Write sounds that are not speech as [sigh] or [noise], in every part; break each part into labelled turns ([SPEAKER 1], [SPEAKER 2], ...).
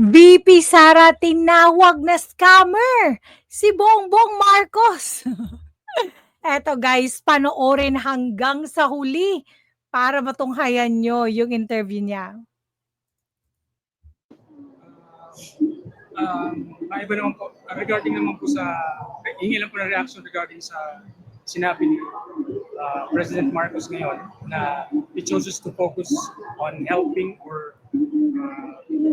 [SPEAKER 1] VP Sara tinawag na scammer si Bongbong Marcos. [laughs] Eto guys, panoorin hanggang sa huli para matunghayan nyo yung interview niya.
[SPEAKER 2] um, maiba naman po, uh, regarding naman po sa, hingi lang po na reaction regarding sa sinabi ni uh, President Marcos ngayon na he chooses to focus on helping or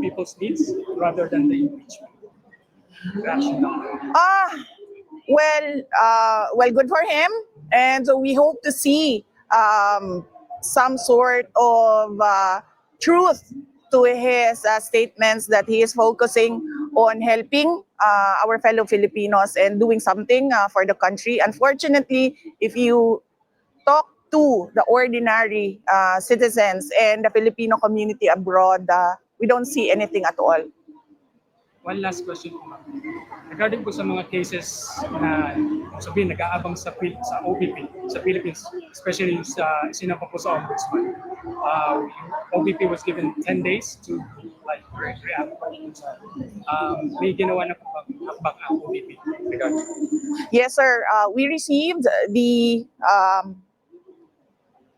[SPEAKER 2] people's needs rather than the impeachment.
[SPEAKER 3] Ah, well, uh, well, good for him, and so we hope to see um, some sort of uh, truth to his uh, statements that he is focusing on helping uh, our fellow Filipinos and doing something uh, for the country. Unfortunately, if you talk to the ordinary uh, citizens and the Filipino community abroad, uh, we don't see anything at all.
[SPEAKER 2] One last question po ma'am. Regarding po sa mga cases na sabihin nag-aabang sa Pil- sa OBP sa Philippines, especially sa sinapa po sa ombudsman. Uh, OBP was given 10 days to like re- react po dun sa um, may ginawa na po hakbang ang OBP regarding
[SPEAKER 3] Yes, sir. Uh, we received the um,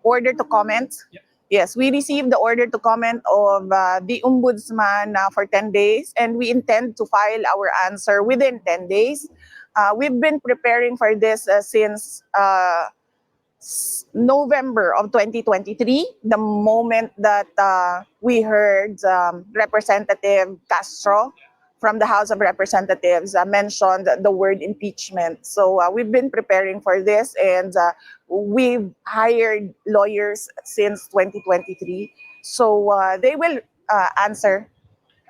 [SPEAKER 3] order to comment.
[SPEAKER 2] Yep.
[SPEAKER 3] Yes, we received the order to comment of uh, the ombudsman uh, for 10 days, and we intend to file our answer within 10 days. Uh, we've been preparing for this uh, since uh, November of 2023, the moment that uh, we heard um, Representative Castro from the House of Representatives uh, mentioned the word impeachment. So uh, we've been preparing for this and uh, we've hired lawyers since 2023. So uh, they will uh, answer.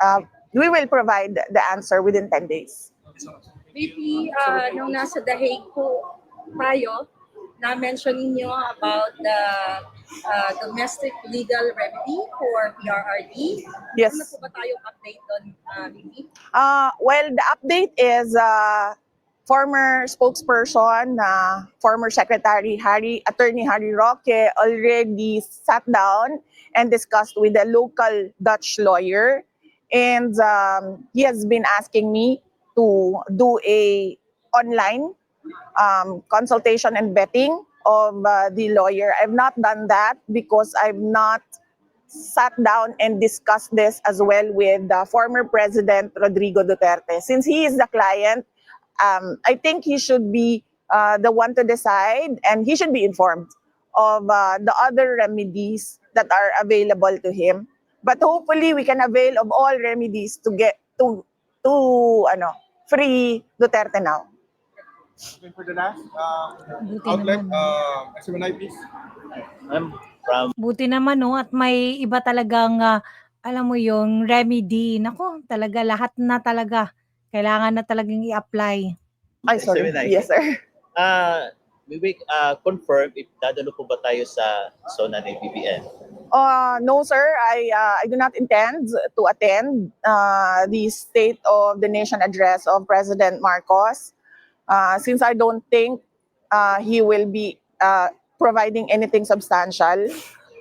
[SPEAKER 3] Uh, we will provide the answer within 10 days.
[SPEAKER 4] VP, uh, nung nasa The Hague po tayo, na-mention ninyo about the uh, domestic legal remedy for PRRD.
[SPEAKER 3] Yes.
[SPEAKER 4] Ano po ba tayong update doon, uh, VP?
[SPEAKER 3] Uh, well, the update is uh, former spokesperson, uh, former Secretary Harry, Attorney Harry Roque already sat down and discussed with a local Dutch lawyer. And um, he has been asking me to do a online um, consultation and vetting of uh, the lawyer. I've not done that because I've not sat down and discussed this as well with the former President Rodrigo Duterte. Since he is the client, um, I think he should be uh, the one to decide and he should be informed of uh, the other remedies that are available to him. But hopefully, we can avail of all remedies to get to to ano free Duterte now.
[SPEAKER 5] Going for the last uh,
[SPEAKER 1] Buti
[SPEAKER 5] outlet,
[SPEAKER 1] naman.
[SPEAKER 5] uh, Exumanay, please.
[SPEAKER 6] I'm from
[SPEAKER 1] Buti naman no at may iba talagang ah, alam mo yung remedy. Nako, talaga lahat na talaga kailangan na talagang i-apply.
[SPEAKER 3] Ay, sorry.
[SPEAKER 6] Exumanay.
[SPEAKER 3] Yes, sir.
[SPEAKER 6] uh, we will uh, confirm if dadalo po ba tayo sa zona ng BBN.
[SPEAKER 3] Uh, no, sir. I uh, I do not intend to attend uh, the State of the Nation address of President Marcos, uh, since I don't think uh, he will be uh, providing anything substantial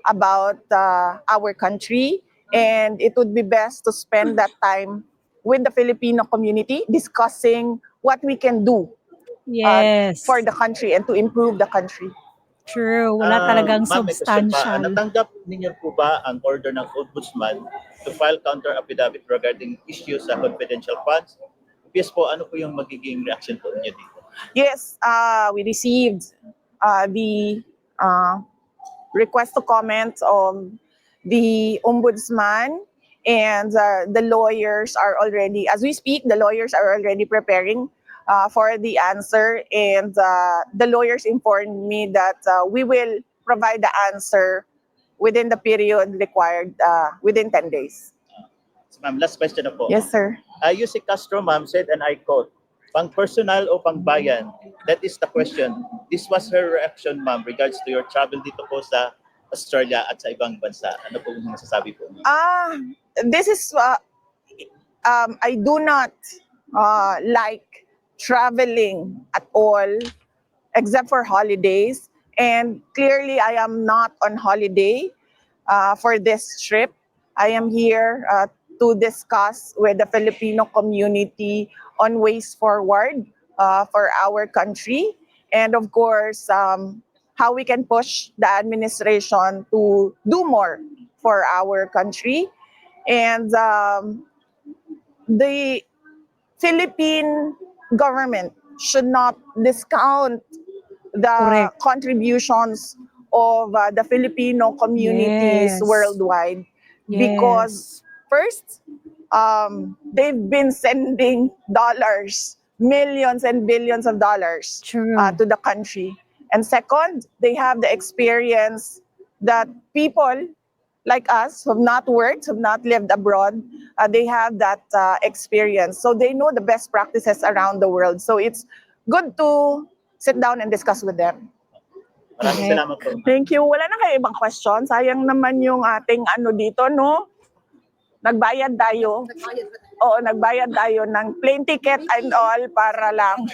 [SPEAKER 3] about uh, our country, and it would be best to spend that time with the Filipino community discussing what we can do
[SPEAKER 1] Yes.
[SPEAKER 3] for the country and to improve the country.
[SPEAKER 1] True, wala talagang
[SPEAKER 6] ma'am, question pa.
[SPEAKER 1] substantial.
[SPEAKER 6] Natanggap ninyo po ba ang order ng Ombudsman to file counter affidavit regarding issues sa confidential funds? Yes po, ano po yung magiging reaction po ninyo dito?
[SPEAKER 3] Yes, uh, we received uh, the uh, request to comment of the ombudsman and uh, the lawyers are already, as we speak, the lawyers are already preparing uh, for the answer and uh, the lawyers informed me that uh, we will provide the answer within the period required uh, within 10 days.
[SPEAKER 6] So, ma'am, last question na po.
[SPEAKER 3] Yes, sir.
[SPEAKER 6] Uh, Yusik Castro, ma'am, said, and I quote, pang personal o pang bayan? That is the question. This was her reaction, ma'am, regards to your travel dito po sa Australia at sa ibang bansa. Ano po yung masasabi po niyo?
[SPEAKER 3] Ah, this is uh, um, I do not uh, like traveling at all, except for holidays. And clearly, I am not on holiday uh, for this trip. I am here uh, to discuss with the Filipino community on ways forward uh, for our country. And of course, um, how we can push the administration to do more for our country. And um, the Philippine government should not discount the
[SPEAKER 1] Correct.
[SPEAKER 3] contributions of uh, the Filipino communities
[SPEAKER 1] Yes.
[SPEAKER 3] worldwide because first um, they've been sending dollars millions and billions of dollars uh, to the country and second they have the experience that people like us who have not worked who have not lived abroad uh, they have that uh, experience so they know the best practices around the world so it's good to sit down and discuss with them
[SPEAKER 6] Maraming salamat po.
[SPEAKER 3] Thank you. Wala na kayo ibang question. Sayang naman yung ating ano dito, no? Nagbayad tayo. Oo, nagbayad tayo ng plane ticket and all para lang. [laughs]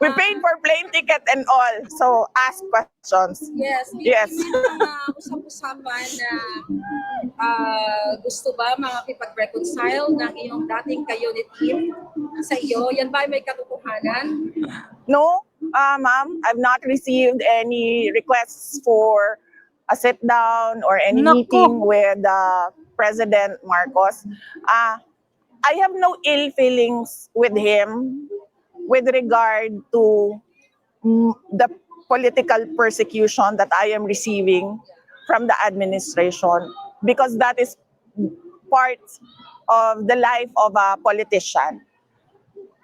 [SPEAKER 3] We paid for plane ticket and all. So, ask questions.
[SPEAKER 4] Yes.
[SPEAKER 3] Yes.
[SPEAKER 4] Mga usap-usapan na ah, gusto ba makakipag-reconcile ng iyong dating ka-unit team sa iyo? Yan ba ay may katotohanan?
[SPEAKER 3] No, uh, ma'am, I've not received any requests for a sit down or any
[SPEAKER 1] Nako.
[SPEAKER 3] meeting with uh, President Marcos. Uh, I have no ill feelings with him with regard to the political persecution that I am receiving from the administration because that is part of the life of a politician.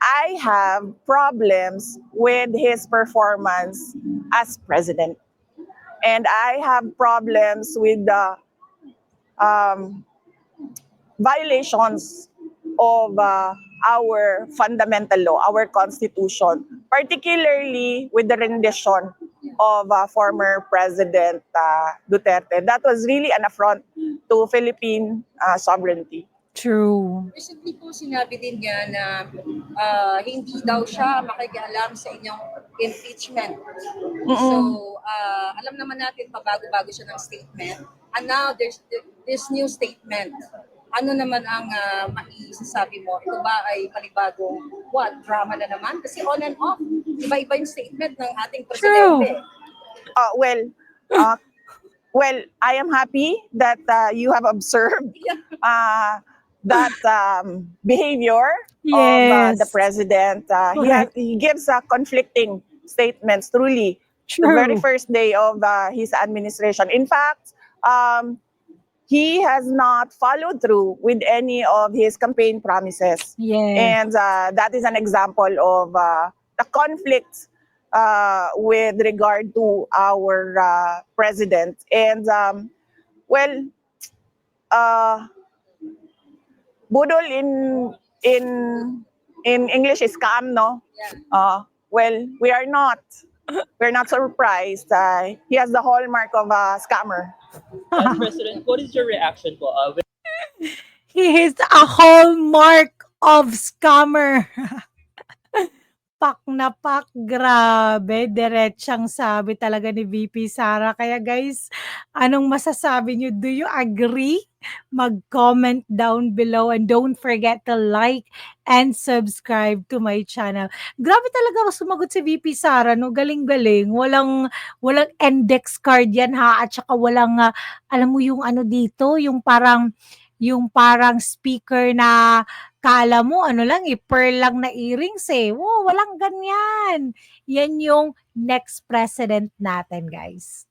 [SPEAKER 3] I have problems with his performance as president. And I have problems with the um, violations of uh, our fundamental law, our constitution, particularly with the rendition of uh, former President uh, Duterte. That was really an affront to Philippine uh, sovereignty.
[SPEAKER 1] True.
[SPEAKER 4] Recently po sinabi din niya na ah, hindi daw siya makikialam sa inyong impeachment. So, ah, alam naman natin pabago-bago siya ng statement. And now, there's th- this new statement. Ano naman ang uh, maisasabi mo? Ito ba ay panibagong what? Drama na naman? Kasi on and off, iba-iba yung statement ng ating presidente.
[SPEAKER 3] Uh, well, uh, well, I am happy that uh, you have observed [laughs] uh, that um, behavior of uh,
[SPEAKER 1] Yes.
[SPEAKER 3] the president. Uh, he, has, he gives uh, conflicting statements. Truly, the very
[SPEAKER 1] True.
[SPEAKER 3] first day of uh, his administration. In fact, um, he has not followed through with any of his campaign promises.
[SPEAKER 1] Yes.
[SPEAKER 3] And uh, that is an example of uh, the conflict uh, with regard to our uh, president. And um, well, uh, budol in in in English is scam, no?
[SPEAKER 4] Yeah.
[SPEAKER 3] Uh, well, we are not. We're not surprised. Uh, he has the hallmark of a scammer.
[SPEAKER 7] Madam President, what is your reaction po uh,
[SPEAKER 1] He is a hallmark of scammer. [laughs] pak na pak, grabe. Diretsang sabi talaga ni VP Sara. Kaya guys, anong masasabi nyo? Do you agree? Mag-comment down below and don't forget to like and subscribe to my channel. Grabe talaga sumagot si VP Sara, no? Galing-galing. Walang, walang index card yan ha. At saka walang, ah, alam mo yung ano dito, yung parang, yung parang speaker na kala mo ano lang eh, pearl lang na earrings eh. Wow, walang ganyan. Yan yung next president natin, guys.